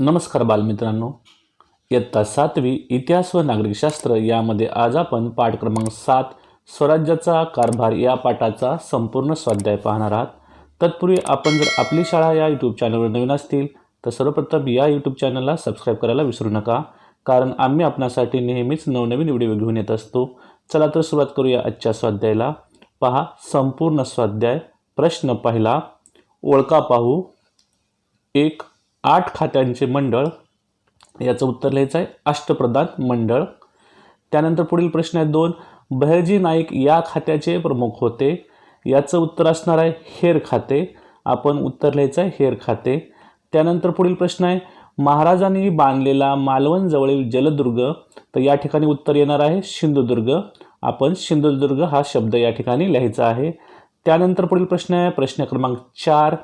नमस्कार बालमित्रांनो. इयत्ता सातवी इतिहास व नागरिकशास्त्र यामध्ये आज आपण पाठ क्रमांक सात स्वराज्याचा कारभार या पाठाचा संपूर्ण स्वाध्याय पाहणार आहात. तत्पूर्वी आपण जर आपली शाळा या यूट्यूब चॅनलवर नवीन असतील तर सर्वप्रथम या यूट्यूब चॅनलला सबस्क्राईब करायला विसरू नका कारण आम्ही आपणासाठी नेहमीच नवनवीन व्हिडिओ घेऊन येत असतो. चला तर सुरुवात करूया आजच्या स्वाध्यायाला. पहा संपूर्ण स्वाध्याय. प्रश्न पहिला ओळखा पाहू. एक आठ खात्यांचे मंडळ याचं उत्तर लिहायचं आहे अष्टप्रधान मंडळ. त्यानंतर पुढील प्रश्न आहे दोन बहरजी नाईक या खात्याचे प्रमुख होते. याचं उत्तर असणार आहे हेर खाते. आपण उत्तर लिहायचं आहे हेर खाते. त्यानंतर पुढील प्रश्न आहे महाराजांनी बांधलेला मालवणजवळील जलदुर्ग तर या ठिकाणी उत्तर येणार आहे सिंधुदुर्ग. आपण सिंधुदुर्ग हा शब्द या ठिकाणी लिहायचा आहे. त्यानंतर पुढील प्रश्न आहे प्रश्न क्रमांक चार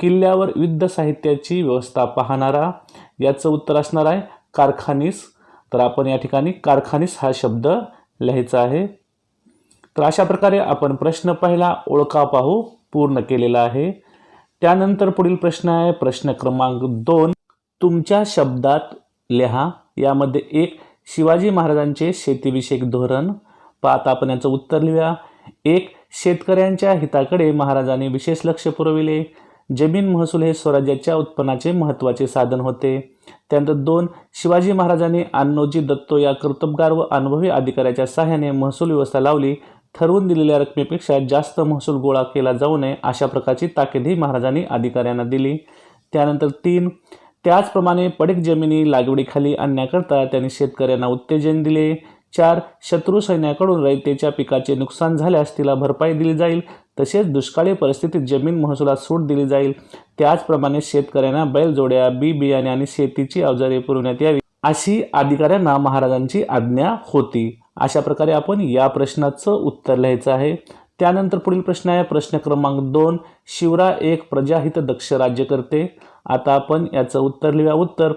किल्ल्यावर युद्ध साहित्याची व्यवस्था पाहणारा याचं उत्तर असणार आहे कारखानीस. तर आपण या ठिकाणी कारखानीस हा शब्द लिहायचा आहे. तर अशा प्रकारे आपण प्रश्न पहिला ओळखा पाहू पूर्ण केलेला आहे. त्यानंतर पुढील प्रश्न आहे प्रश्न क्रमांक दोन. तुमच्या शब्दात लिहा यामध्ये एक शिवाजी महाराजांचे शेतीविषयक धोरण. पाहता आपण याचं उत्तर लिहूया. एक शेतकऱ्यांच्या हिताकडे महाराजांनी विशेष लक्ष पुरविले. जमीन महसूल हे स्वराज्याच्या उत्पन्नाचे महत्त्वाचे साधन होते. त्यानंतर दोन शिवाजी महाराजांनी अन्नोजी दत्तो या कर्तबगार व अनुभवी अधिकाऱ्याच्या सहाय्याने महसूल व्यवस्था लावली. ठरवून दिलेल्या रकमेपेक्षा जास्त महसूल गोळा केला जाऊ नये अशा प्रकारची ताकीदही महाराजांनी अधिकाऱ्यांना दिली. त्यानंतर तीन त्याचप्रमाणे पडीक जमिनी लागवडीखाली आणण्याकरता त्यांनी शेतकऱ्यांना उत्तेजन दिले. चार शत्रू सैन्याकडून रयतेच्या पिकाचे नुकसान झाल्यास तिला भरपाई दिली जाईल. तसेच दुष्काळी परिस्थितीत जमीन महसुलात सूट दिली जाईल. त्याचप्रमाणे शेतकऱ्यांना बैलजोड्या बी बियाणे आणि शेतीची अवजारे पुरवण्यात यावी अशी अधिकाऱ्यांना महाराजांची आज्ञा होती. अशा प्रकारे आपण या प्रश्नाचं उत्तर लिहायचं आहे. त्यानंतर पुढील प्रश्न आहे. प्रश्न क्रमांक दोन शिवराय एक प्रजाहित दक्ष राज्य करते आता आपण याचं उत्तर लिहूया. उत्तर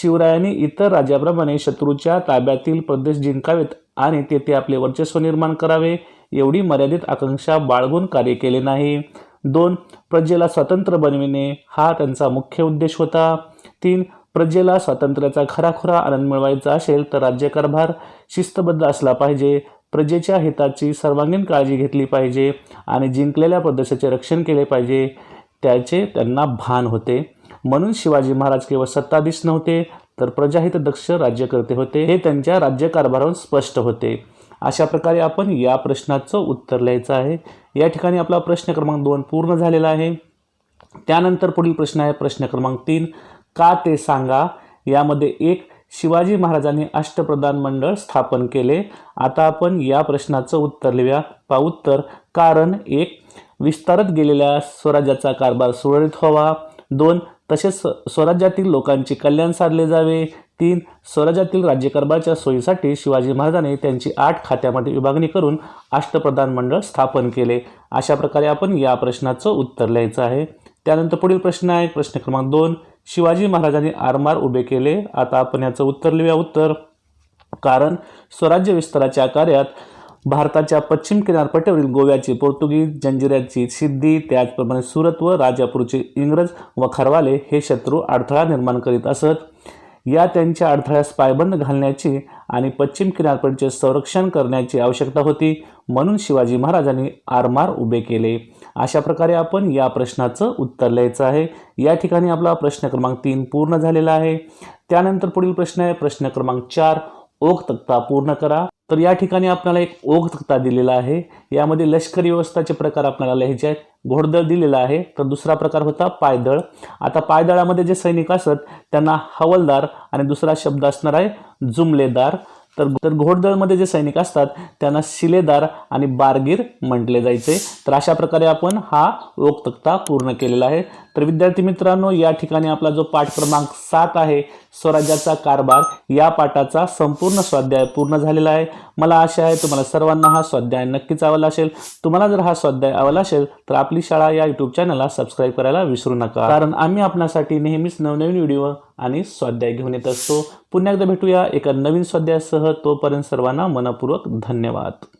शिवरायांनी इतर राज्याप्रमाणे शत्रूच्या ताब्यातील प्रदेश जिंकावेत आणि तेथे आपले वर्चस्व निर्माण करावे. एवढी मर्यादित आकांक्षा बाळगून कार्य केले नाही. दोन प्रजेला स्वतंत्र बनविणे हा त्यांचा मुख्य उद्देश होता. तीन प्रजेला स्वातंत्र्याचा खराखुरा आनंद मिळवायचा असेल तर राज्यकारभार शिस्तबद्ध असला पाहिजे. प्रजेच्या हिताची सर्वांगीण काळजी घेतली पाहिजे आणि जिंकलेल्या प्रदेशाचे रक्षण केले पाहिजे. त्याचे त्यांना भान होते. म्हणून शिवाजी महाराज केवळ सत्ताधीश नव्हते तर प्रजाहित दक्ष राज्यकर्ते होते. हे त्यांच्या राज्यकारभारावरून स्पष्ट होते. अशा प्रकारे आपण या प्रश्नाचं उत्तर लिहायचं आहे. या ठिकाणी आपला प्रश्न क्रमांक दोन पूर्ण झालेला आहे. त्यानंतर पुढील प्रश्न आहे प्रश्न क्रमांक तीन. का ते सांगा? यामध्ये एक शिवाजी महाराजांनी अष्टप्रधान मंडळ स्थापन केले. आता आपण या प्रश्नाचं उत्तर लिहूया. पा उत्तर. कारण एक विस्तारत गेलेल्या स्वराज्याचा कारभार सुरळीत व्हावा. दोन तसेच स्वराज्यातील लोकांचे कल्याण साधले जावे. तीन स्वराज्यातील राज्यकारभाराच्या सोयीसाठी शिवाजी महाराजांनी त्यांची आठ खात्यामध्ये विभागणी करून अष्टप्रधान मंडळ स्थापन केले. अशा प्रकारे आपण या प्रश्नाचं उत्तर लिहायचं आहे. त्यानंतर पुढील प्रश्न आहे. प्रश्न क्रमांक दोन. शिवाजी महाराजांनी आरमार उभे केले. आता आपण याचं उत्तर लिहूया. उत्तर. कारण स्वराज्य विस्ताराच्या कार्यात भारताच्या पश्चिम किनारपट्टीवरील गोव्याची पोर्तुगीज जंजिऱ्याची सिद्धी त्याचप्रमाणे सुरत व राजापूरचे इंग्रज व खरवाले हे शत्रू अडथळा निर्माण करीत असत. या त्यांच्या अडथळ्यास पायबंद घालण्याची आणि पश्चिम किनारपट्टीचे संरक्षण करण्याची आवश्यकता होती म्हणून शिवाजी महाराजांनी आरमार उभे केले. अशा प्रकारे आपण या प्रश्नाचं उत्तर लिहायचं आहे. या ठिकाणी आपला प्रश्न क्रमांक तीन पूर्ण झालेला आहे. त्यानंतर पुढील प्रश्न आहे. प्रश्न क्रमांक चार ओक तक्ता पूर्ण करा. तर या ठिकाणी आपल्याला एक ओघ तक्ता दिलेला आहे. यामध्ये लष्करी व्यवस्थाचे प्रकार आपल्याला लिहायचे आहेत. घोडदळ दिलेला आहे. तर दुसरा प्रकार होता पायदळ. आता पायदळामध्ये जे सैनिक असत त्यांना हवलदार आणि दुसरा शब्द असणार आहे जुमलेदार. तर तर घोडदळमध्ये जे सैनिक असतात त्यांना शिलेदार आणि बारगीर म्हटले जायचे. तर अशा प्रकारे आपण हा ओकतक्ता पूर्ण केलेला आहे. तर विद्यार्थी मित्रांनो या ठिकाणी आपला जो पाठ क्रमांक सात आहे स्वराज्याचा कारभार या पाठाचा संपूर्ण स्वाध्याय पूर्ण झालेला आहे. मला आशा आहे तुम्हाला सर्वांना हा स्वाध्याय नक्कीच आवडला असेल. तुम्हाला जर हा स्वाध्याय आवडला असेल तर आपली शाळा या यूट्यूब चॅनलला सबस्क्राईब करायला विसरू नका. कारण आम्ही आपणासाठी नेहमीच नवनवीन व्हिडिओ आणि स्वाध्याय घेऊन येत असतो. पुन्हा एकदा भेटूया एका नवीन स्वाध्यायासह. तोपर्यंत सर्वांना मनपूर्वक धन्यवाद.